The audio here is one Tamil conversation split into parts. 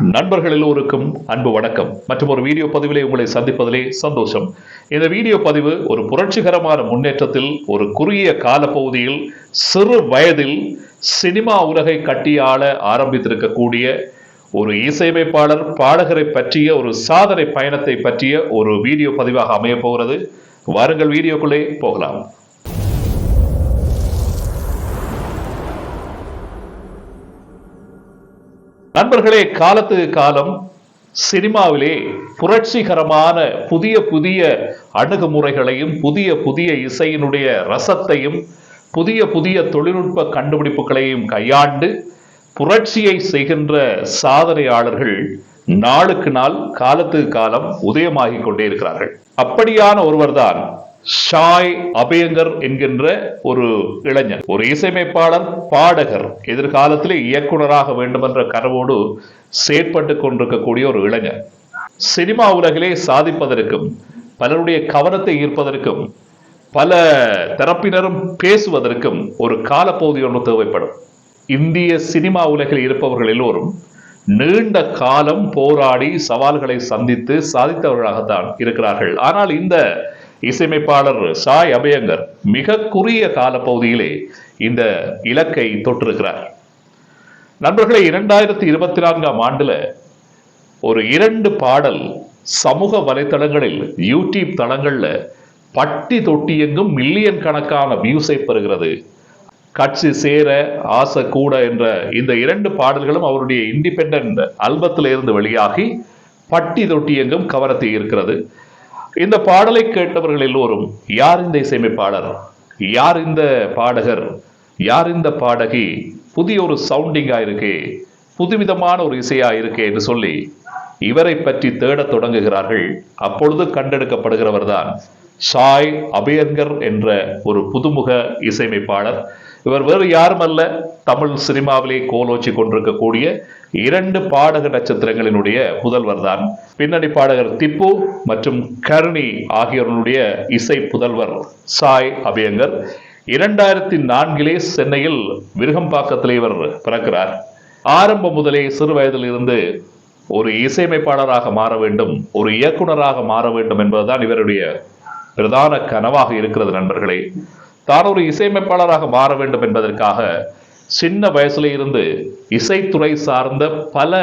நண்பர்கள் எல்லோருக்கும் அன்பு வணக்கம். மற்றும் ஒரு வீடியோ பதிவிலே உங்களை சந்திப்பதிலே சந்தோஷம். இந்த வீடியோ பதிவு ஒரு புரட்சிகரமான முன்னேற்றத்தில் ஒரு குறுகிய காலப்பகுதியில் சிறு வயதில் சினிமா உலகை கட்டியாள ஆரம்பித்திருக்கக்கூடிய ஒரு இசையமைப்பாளர் பாடகரை பற்றிய ஒரு சாதனை பயணத்தை பற்றிய ஒரு வீடியோ பதிவாக அமையப் போகிறது. வாருங்கள் வீடியோக்குள்ளே போகலாம். நண்பர்களே காலத்துக்கு காலம் சினிமாவிலே புரட்சிகரமான புதிய புதிய அணுகுமுறைகளையும் புதிய புதிய இசையினுடைய ரசத்தையும் புதிய புதிய தொழில்நுட்ப கண்டுபிடிப்புகளையும் கையாண்டு புரட்சியை செய்கின்ற சாதனையாளர்கள் நாளுக்கு நாள் காலத்துக்கு காலம் உதயமாகிக் கொண்டே இருக்கிறார்கள். அப்படியான ஒருவர்தான் ஷாய் அபயங்கர் என்கின்ற ஒரு இளைஞர் ஒரு இசையமைப்பாளர் பாடகர் எதிர்காலத்திலே இயக்குனராக வேண்டும் என்ற கனவோடு செயற்பட்டு கொண்டிருக்கக்கூடிய ஒரு இளைஞர். சினிமா உலகிலே சாதிப்பதற்கும் பலருடைய கவனத்தை ஈர்ப்பதற்கும் பல தரப்பினரும் பேசுவதற்கும் ஒரு காலப்பகுதி ஒன்று தேவைப்படும். இந்திய சினிமா உலகில் இருப்பவர்கள் எல்லோரும் நீண்ட காலம் போராடி சவால்களை சந்தித்து சாதித்தவர்களாகத்தான் இருக்கிறார்கள். ஆனால் இந்த இசையமைப்பாளர் சாய் அபயங்கர் மிக குறுகிய காலப்பகுதியிலே இந்த இலக்கை தொற்றிருக்கிறார் நண்பர்களே இரண்டாயிரத்தி இருபத்தி நான்காம் ஆண்டுல ஒரு இரண்டு பாடல் சமூக வலைத்தளங்களில் யூடியூப் தளங்கள்ல பட்டி தொட்டி எங்கும் மில்லியன் கணக்கான வியூஸை பெறுகிறது. கட்சி சேர ஆசை கூட என்ற இந்த இரண்டு பாடல்களும் அவருடைய இண்டிபெண்ட் ஆல்பத்தில் இருந்து வெளியாகி பட்டி தொட்டி எங்கும் கவனத்தை இருக்கிறது இந்த பாடலை கேட்டவர்கள் எல்லோரும் யார் இந்த இசையமைப்பாளர்? யார் இந்த பாடகர்? யார் இந்த பாடகி? புதிய ஒரு சவுண்டிங்காக இருக்கே புதுவிதமான ஒரு இசையா இருக்கே என்று சொல்லி இவரை பற்றி தேடத் தொடங்குகிறார்கள். அப்பொழுது கண்டெடுக்கப்படுகிறவர் தான் ஷாய் அபயங்கர் என்ற ஒரு புதுமுக இசையமைப்பாளர். இவர் வேறு யாரும் அல்ல தமிழ் சினிமாவிலே கோலோச்சி கொண்டிருக்கக்கூடிய இரண்டு பாடக நட்சத்திரங்களினுடைய புதல்வர் தான். பின்னணி பாடகர் திப்பு மற்றும் கருணி ஆகியோருடைய இசை புதல்வர் சாய் அபியங்கர். இரண்டாயிரத்தி நான்கிலே சென்னையில் விருகம்பாக்கத்திலே இவர் பிறக்கிறார். ஆரம்பம் முதலே சிறு வயதில் இருந்து ஒரு இசையமைப்பாளராக மாற வேண்டும் ஒரு இயக்குனராக மாற வேண்டும் என்பதுதான் இவருடைய பிரதான கனவாக இருக்கிறது நண்பர்களே. தான் ஒரு இசையமைப்பாளராக மாற வேண்டும் என்பதற்காக சின்ன வயசுல இருந்து இசைத்துறை சார்ந்த பல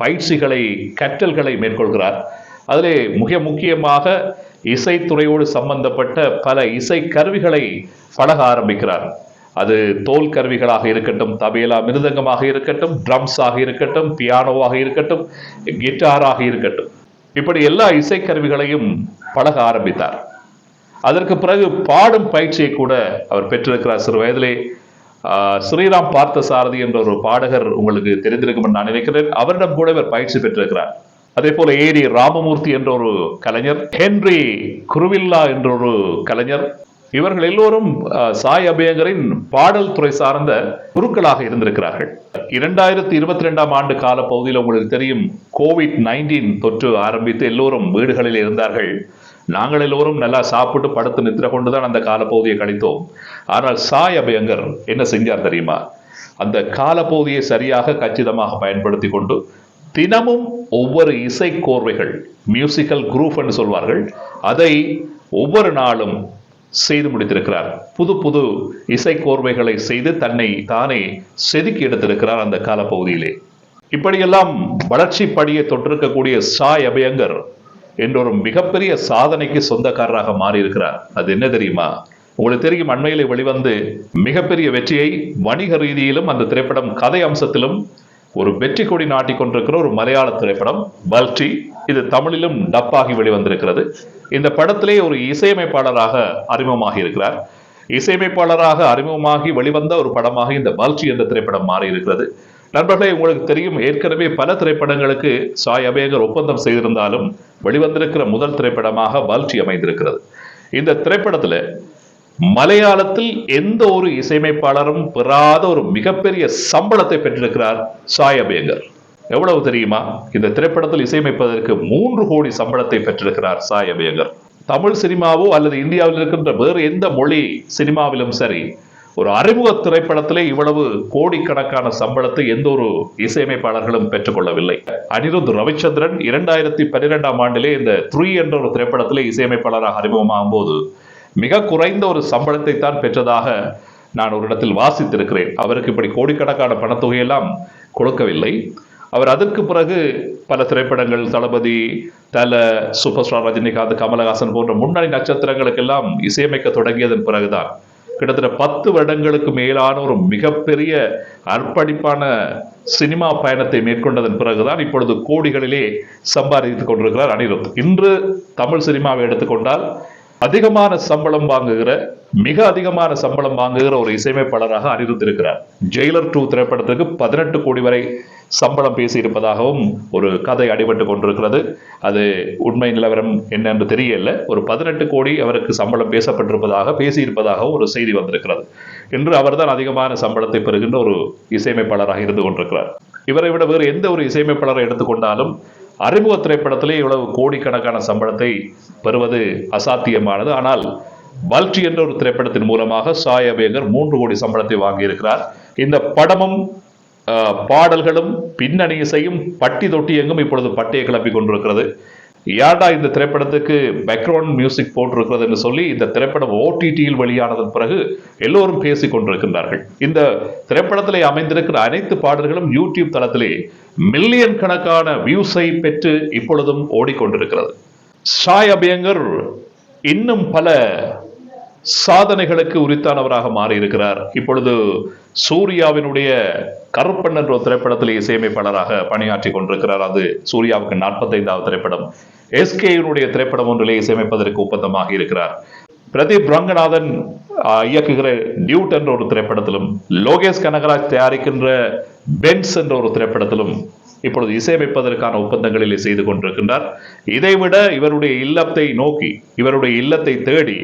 பயிற்சிகளை கற்றல்களை மேற்கொள்கிறார். அதிலே மிக முக்கியமாக இசைத்துறையோடு சம்பந்தப்பட்ட பல இசை கருவிகளை பழக ஆரம்பிக்கிறார். அது தோல் கருவிகளாக இருக்கட்டும் தபேலா மிருதங்கமாக இருக்கட்டும் ட்ரம்ஸாக இருக்கட்டும் பியானோவாக இருக்கட்டும் கிட்டாராக இருக்கட்டும். இப்படி எல்லா இசைக்கருவிகளையும் பழக ஆரம்பித்தார். அதற்கு பிறகு பாடும் பயிற்சியை கூட அவர் பெற்றிருக்கிறார். சிறு வயதிலே ஸ்ரீராம் பார்த்த சாரதி என்ற ஒரு பாடகர் உங்களுக்கு தெரிந்திருக்கும் என்று நான் நினைக்கிறேன். அவரிடம் கூட இவர் பயிற்சி பெற்றிருக்கிறார். அதே போல ஏடி ராமமூர்த்தி என்ற ஒரு கலைஞர் ஹென்றி குருவில்லா என்ற ஒரு கலைஞர் இவர்கள் எல்லோரும் சாய் அபயங்கரின் பாடல் துறை சார்ந்த குருக்களாக இருந்திருக்கிறார்கள். இரண்டாயிரத்தி இருபத்தி ரெண்டாம் ஆண்டு கால பகுதியில் உங்களுக்கு தெரியும் கோவிட் நைன்டீன் தொற்று ஆரம்பித்து எல்லோரும் வீடுகளில் இருந்தார்கள். நாங்கள் எல்லோரும் நல்லா சாப்பிட்டு படுத்து நித்திர கொண்டுதான் அந்த காலப்பகுதியை கழித்தோம் ஆனால் சாய் அபயங்கர் என்ன செஞ்சார் தெரியுமா? அந்த காலப்பகுதியை சரியாக கச்சிதமாக பயன்படுத்தி கொண்டு தினமும் ஒவ்வொரு இசை கோர்வைகள் மியூசிக்கல் குரூப் என்று சொல்வார்கள் அதை ஒவ்வொரு நாளும் செய்து முடித்திருக்கிறார். புது புது இசை கோர்வைகளை செய்து தன்னை தானே செதுக்கி எடுத்திருக்கிறார் அந்த காலப்பகுதியிலே. இப்படியெல்லாம் வளர்ச்சி படியை தொற்றிருக்கக்கூடிய சாய் அபயங்கர் என்ற ஒரு மிகப்பெரிய சாதனைக்கு சொந்தக்காரராக மாறியிருக்கிறார். அது என்ன தெரியுமா? உங்களுக்கு தெரியும் அண்மையில் வெளிவந்து மிகப்பெரிய வெற்றியை வணிக ரீதியிலும் அந்த திரைப்படம் கதை அம்சத்திலும் ஒரு வெற்றி கொடி நாட்டி கொண்டிருக்கிற ஒரு மலையாள திரைப்படம் பல்டி இது தமிழிலும் டப்பாகி வெளிவந்திருக்கிறது. இந்த படத்திலே ஒரு இசையமைப்பாளராக அறிமுகமாகி இருக்கிறார். இசையமைப்பாளராக அறிமுகமாகி வெளிவந்த ஒரு படமாக இந்த பல்டி என்ற திரைப்படம் மாறி இருக்கிறது நண்பர்களே உங்களுக்கு தெரியும் ஏற்கனவே பல திரைப்படங்களுக்கு சாய் அபேகர் ஒப்பந்தம் செய்திருந்தாலும் வெளிவந்திருக்கிற முதல் திரைப்படமாக பல்டி அமைந்திருக்கிறது. இந்த திரைப்படத்தில் மலையாளத்தில் எந்த ஒரு இசையமைப்பாளரும் பெறாத ஒரு மிகப்பெரிய சம்பளத்தை பெற்றிருக்கிறார் சாய் அபேகர். எவ்வளவு தெரியுமா? இந்த திரைப்படத்தில் இசையமைப்பதற்கு மூன்று கோடி சம்பளத்தை பெற்றிருக்கிறார் சாய் அபேகர். தமிழ் சினிமாவோ அல்லது இந்தியாவில் இருக்கின்ற வேறு எந்த மொழி சினிமாவிலும் சரி ஒரு அறிமுக திரைப்படத்திலே இவ்வளவு கோடிக்கணக்கான சம்பளத்தை எந்த ஒரு இசையமைப்பாளர்களும் பெற்றுக்கொள்ளவில்லை. அனிருத் ரவிச்சந்திரன் இரண்டாயிரத்தி பன்னிரெண்டாம் ஆண்டிலே இந்த த்ரீ என்ற ஒரு திரைப்படத்திலே இசையமைப்பாளராக அறிமுகமாகும் போது மிக குறைந்த ஒரு சம்பளத்தை தான் பெற்றதாக நான் ஒரு இடத்தில் வாசித்திருக்கிறேன். அவருக்கு இப்படி கோடிக்கணக்கான பணத்தொகையெல்லாம் கொடுக்கவில்லை. அவர் அதற்கு பிறகு பல திரைப்படங்கள் தளபதி தல சூப்பர் ஸ்டார் ரஜினிகாந்த் கமலஹாசன் போன்ற முன்னணி நட்சத்திரங்களுக்கெல்லாம் இசையமைக்க தொடங்கியதன் பிறகுதான் கிட்டத்தட்ட பத்து வருடங்களுக்கு மேலான ஒரு மிகப்பெரிய அர்ப்பணிப்பான சினிமா பயணத்தை மேற்கொண்டதன் பிறகுதான் இப்பொழுது கோடிகளிலே சம்பாதித்துக் கொண்டிருக்கிறார் அனிருத். இன்று தமிழ் சினிமாவை எடுத்துக்கொண்டால் அதிகமான சம்பளம் வாங்குகிற மிக அதிகமான சம்பளம் வாங்குகிற ஒரு இசையமைப்பாளராக அனிருத்திருக்கிறார் ஜெயிலர் டூ திரைப்படத்திற்கு பதினெட்டு கோடி வரை சம்பளம் பேசியிருப்பதாகவும் ஒரு கதை அடிபட்டு கொண்டிருக்கிறது. அது உண்மை நிலவரம் என்னென்று தெரியல. ஒரு பதினெட்டு கோடி அவருக்கு சம்பளம் பேசப்பட்டிருப்பதாக பேசியிருப்பதாகவும் ஒரு செய்தி வந்திருக்கிறது. இன்று அவர்தான் அதிகமான சம்பளத்தை பெறுகின்ற ஒரு இசையமைப்பாளராக இருந்து கொண்டிருக்கிறார். இவரை விட வேறு எந்த ஒரு இசையமைப்பாளரை எடுத்துக்கொண்டாலும் அறிமுக திரைப்படத்திலே இவ்வளவு கோடிக்கணக்கான சம்பளத்தை பெறுவது அசாத்தியமானது. ஆனால் பல்டி என்ற ஒரு திரைப்படத்தின் மூலமாக சாய் அபேகர் மூன்று கோடி சம்பளத்தை வாங்கியிருக்கிறார். இந்த படமும் பாடல்களும் பின்னணி இசையும் பட்டி தொட்டி எங்கும் இப்பொழுது பட்டியை கிளப்பி கொண்டிருக்கிறது. யாடா இந்த திரைப்படத்துக்கு பேக்ரவுண்ட் மியூசிக் போட்டிருக்கிறது என்று சொல்லி இந்த திரைப்படம் ஓடிடியில் வெளியானதன் பிறகு எல்லோரும் பேசிக் கொண்டிருக்கின்றார்கள். இந்த திரைப்படத்திலே அமைந்திருக்கிற அனைத்து பாடல்களும் யூடியூப் தளத்திலே மில்லியன் கணக்கான வியூஸை பெற்று இப்பொழுதும் ஓடிக்கொண்டிருக்கிறது. ஷாய் அபியங்கர் இன்னும் பல சாதனைகளுக்கு உரித்தானவராக மாறியிருக்கிறார். இப்பொழுது சூர்யாவினுடைய கருப்பன் என்ற ஒரு திரைப்படத்தில் இசையமைப்பாளராக பணியாற்றி கொண்டிருக்கிறார். அது சூர்யாவுக்கு நாற்பத்தைந்தாவது திரைப்படம். எஸ்கேயினுடைய திரைப்படம் ஒன்றிலே இசையமைப்பதற்கு ஒப்பந்தமாக இருக்கிறார். பிரதீப் ரங்கநாதன் இயக்குகிற டியூட் என்ற ஒரு திரைப்படத்திலும் லோகேஷ் கனகராஜ் தயாரிக்கின்ற பென்ஸ் என்ற ஒரு திரைப்படத்திலும் இப்பொழுது இசையமைப்பதற்கான ஒப்பந்தங்களிலே செய்து கொண்டிருக்கின்றார். இதைவிட இவருடைய இல்லத்தை நோக்கி இவருடைய இல்லத்தை தேடி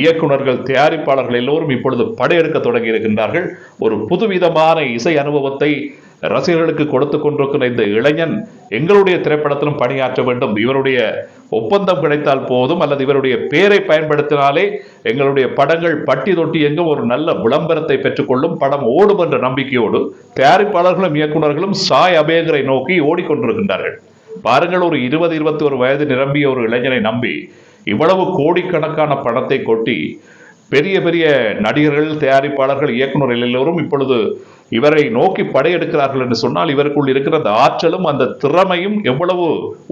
இயக்குனர்கள் தயாரிப்பாளர்கள் எல்லோரும் இப்பொழுது படையெடுக்க தொடங்கி இருக்கின்றார்கள். ஒரு புதுவிதமான இசை அனுபவத்தை ரசிகர்களுக்கு கொடுத்து கொண்டிருக்கிற இந்த இளைஞன் எங்களுடைய திரைப்படத்திலும் பணியாற்ற வேண்டும். இவருடைய ஒப்பந்தம் கிடைத்தால் போதும் அல்லது இவருடைய பெயரை பயன்படுத்தினாலே எங்களுடைய படங்கள் பட்டி தொட்டி எங்கும் ஒரு நல்ல விளம்பரத்தை பெற்றுக்கொள்ளும் படம் ஓடும் என்ற நம்பிக்கையோடு தயாரிப்பாளர்களும் இயக்குனர்களும் சாய் அபேகரை நோக்கி ஓடிக்கொண்டிருக்கின்றார்கள். பாருங்கள் ஒரு இருபது இருபத்தி ஒரு வயது நிரம்பிய ஒரு இளைஞனை நம்பி இவ்வளவு கோடிக்கணக்கான பணத்தை கொட்டி பெரிய பெரிய நடிகர்கள் தயாரிப்பாளர்கள் இயக்குநர் எல்லோரும் இப்பொழுது இவரை நோக்கி படையெடுக்கிறார்கள் என்று சொன்னால் இவருக்குள் இருக்கிற அந்த ஆற்றலும் அந்த திறமையும் எவ்வளவு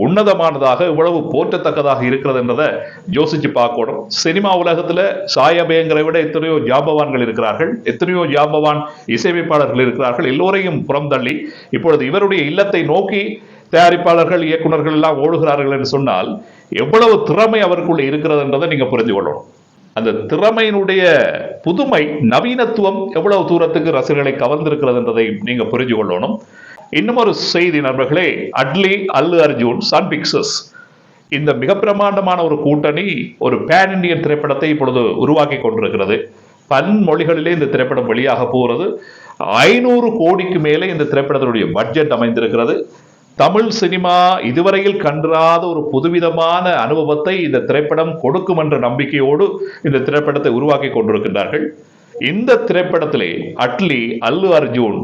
உன்னதமானதாக எவ்வளவு போற்றத்தக்கதாக இருக்கிறது என்றதை யோசிச்சு பார்க்கணும். சினிமா உலகத்துல சாயபயங்கரை விட எத்தனையோ ஜாம்பவான்கள் இருக்கிறார்கள் எத்தனையோ ஜாம்பவான் இசையமைப்பாளர்கள் இருக்கிறார்கள் எல்லோரையும் புறந்தள்ளி இப்பொழுது இவருடைய இல்லத்தை நோக்கி தயாரிப்பாளர்கள் இயக்குனர்கள் எல்லாம் ஓடுகிறார்கள் என்று சொன்னால் எவ்வளவு திறமை அவருக்குள்ள இருக்கிறது என்றதை நீங்கள் புரிந்து கொள்ளணும். அந்த திறமையினுடைய புதுமை நவீனத்துவம் எவ்வளவு தூரத்துக்கு ரசிகர்களை கவர்ந்திருக்கிறது என்பதை நீங்க புரிஞ்சு கொள்ளணும். இன்னும் ஒரு செய்தி நண்பர்களே அட்லி அல்லு அர்ஜுன் சன் பிக்சர்ஸ் இந்த மிக பிரமாண்டமான ஒரு கூட்டணி ஒரு பேன் இந்தியன் திரைப்படத்தை இப்பொழுது உருவாக்கி கொண்டிருக்கிறது. பன்மொழிகளிலே இந்த திரைப்படம் வெளியாக போகிறது. ஐநூறு கோடிக்கு மேலே இந்த திரைப்படத்தினுடைய பட்ஜெட் அமைந்திருக்கிறது. தமிழ் சினிமா இதுவரையில் கன்றாத ஒரு புதுவிதமான அனுபவத்தை இந்த திரைப்படம் கொடுக்கும் என்ற நம்பிக்கையோடு இந்த திரைப்படத்தை உருவாக்கி கொண்டிருக்கின்றார்கள். இந்த திரைப்படத்திலே அட்லி அல்லு அர்ஜுன்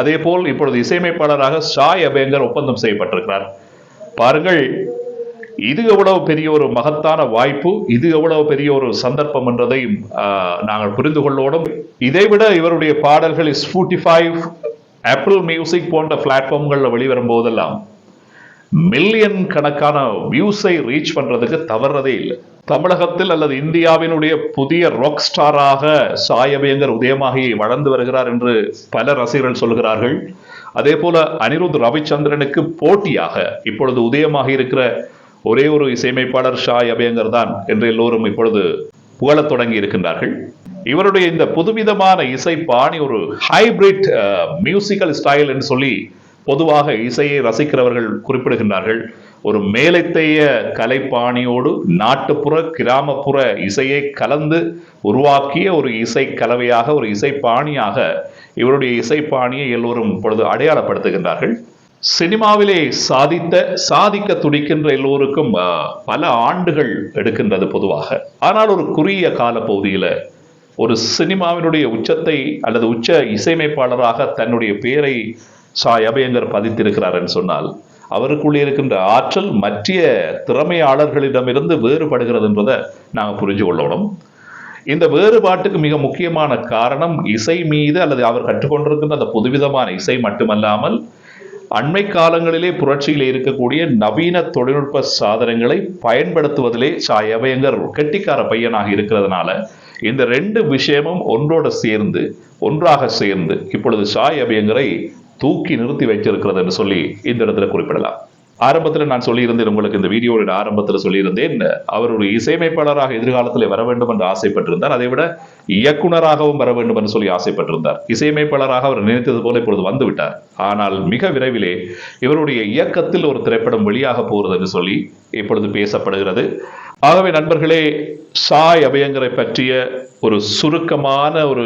அதே போல் இப்பொழுது இசையமைப்பாளராக ஷாய் அபேங்கர் ஒப்பந்தம் செய்யப்பட்டிருக்கிறார். பாருங்கள் இது எவ்வளவு பெரிய ஒரு மகத்தான வாய்ப்பு இது எவ்வளவு பெரிய ஒரு சந்தர்ப்பம் என்றதையும் நாங்கள் புரிந்து கொள்ளோடும் இதைவிட இவருடைய பாடல்கள் ஸ்பூட்டிஃபை ஆப்பிள் மியூசிக் போன்ற பிளாட்ஃபார்ம்களில் வெளிவரும் போதெல்லாம் மில்லியன் கணக்கான வியூஸை ரீச் பண்றதுக்கு தவறதே இல்லை. தமிழகத்தில் அல்லது இந்தியாவினுடைய புதிய ராக் ஸ்டாராக சாயபேங்கர் உதயமாகி வளர்ந்து வருகிறார் என்று பல ரசிகர்கள் சொல்கிறார்கள். அதே போல அனிருத் ரவிச்சந்திரனுக்கு போட்டியாக இப்பொழுது உதயமாகி இருக்கிற ஒரே ஒரு இசையமைப்பாளர் ஷாய் அபயங்கர் தான் என்று எல்லோரும் இப்பொழுது புகழத் தொடங்கி இருக்கின்றார்கள். இவருடைய இந்த புதுவிதமான இசை பாணி ஒரு ஹைபிரிட் மியூசிக்கல் ஸ்டைல் என்று சொல்லி பொதுவாக இசையை ரசிக்கிறவர்கள் குறிப்பிடுகின்றார்கள். ஒரு மேலைத்தைய கலைப்பாணியோடு நாட்டுப்புற கிராமப்புற இசையை கலந்து உருவாக்கிய ஒரு இசை கலவையாக ஒரு இசைப்பாணியாக இவருடைய இசைப்பாணியை எல்லோரும் இப்பொழுது அடையாளப்படுத்துகின்றார்கள். சினிமாவிலே சாதித்த சாதிக்க துடிக்கின்ற எல்லோருக்கும் uh, பல ஆண்டுகள் எடுக்கின்றது பொதுவாக. ஆனால் ஒரு குறுகிய கால பகுதியில ஒரு சினிமாவினுடைய உச்சத்தை அல்லது உச்ச இசையமைப்பாளராக தன்னுடைய பெயரை சாய் அபயங்கர் பதித்திருக்கிறார் என்று சொன்னால் அவருக்குள்ளே இருக்கின்ற ஆற்றல் மற்ற திறமையாளர்களிடமிருந்து வேறுபடுகிறது என்பதை நாங்கள் புரிஞ்சு கொள்ளணும். இந்த வேறுபாட்டுக்கு மிக முக்கியமான காரணம் இசை மீது அல்லது அவர் கற்றுக்கொண்டிருக்கின்ற அந்த புதுவிதமான இசை மட்டுமல்லாமல் அண்மை காலங்களிலே புரட்சியில் இருக்கக்கூடிய நவீன தொழில்நுட்ப சாதனங்களை பயன்படுத்துவதிலே சாய் அபயங்கர் கெட்டிக்கார பையனாக இருக்கிறதுனால இந்த ரெண்டு விஷயமும் ஒன்றோட சேர்ந்து ஒன்றாக சேர்ந்து இப்பொழுது சாய் அபியங்கரை தூக்கி நிறுத்தி வைத்திருக்கிறது என்று சொல்லி இந்த இடத்துல குறிப்பிடலாம். ஆரம்பத்தில் நான் சொல்லியிருந்தேன் உங்களுக்கு இந்த வீடியோவின் ஆரம்பத்தில் சொல்லியிருந்தேன் அவர் ஒரு இசையமைப்பாளராக எதிர்காலத்தில் வர வேண்டும் என்று ஆசைப்பட்டிருந்தார். அதை விட இயக்குனராகவும் வர வேண்டும் என்று சொல்லி ஆசைப்பட்டிருந்தார். இசையமைப்பாளராக அவர் நினைத்தது போல இப்பொழுது வந்துவிட்டார். ஆனால் மிக விரைவிலே இவருடைய இயக்கத்தில் ஒரு திரைப்படம் வெளியாக போகிறது என்று சொல்லி இப்பொழுது பேசப்படுகிறது. ஆகவே நண்பர்களே சாய் அபயங்கரை பற்றிய ஒரு சுருக்கமான ஒரு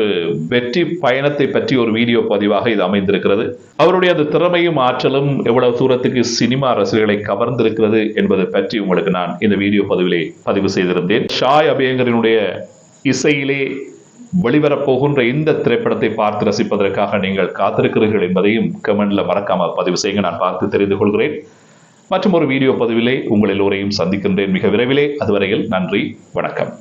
வெற்றி பயணத்தை பற்றி ஒரு வீடியோ பதிவாக இது அமைந்திருக்கிறது. அவருடைய அந்த திறமையும் ஆற்றலும் எவ்வளவு தூரத்துக்கு சினிமா ரசிகர்களை கவர்ந்திருக்கிறது என்பதை பற்றி உங்களுக்கு நான் இந்த வீடியோ பதிவிலே பதிவு செய்திருந்தேன். ஷாய் அபயங்கரினுடைய இசையிலே வெளிவரப் போகின்ற இந்த திரைப்படத்தை பார்த்து ரசிப்பதற்காக நீங்கள் காத்திருக்கிறீர்கள் என்பதையும் கமெண்ட்ல மறக்காம பதிவு செய்யுங்க. நான் பார்த்து தெரிந்து கொள்கிறேன். மற்றும் ஒரு வீடியோ பதிவிலே உங்கள் எல்லோரையும் சந்திக்கின்றேன் மிக விரைவிலே. அதுவரையில் நன்றி வணக்கம்.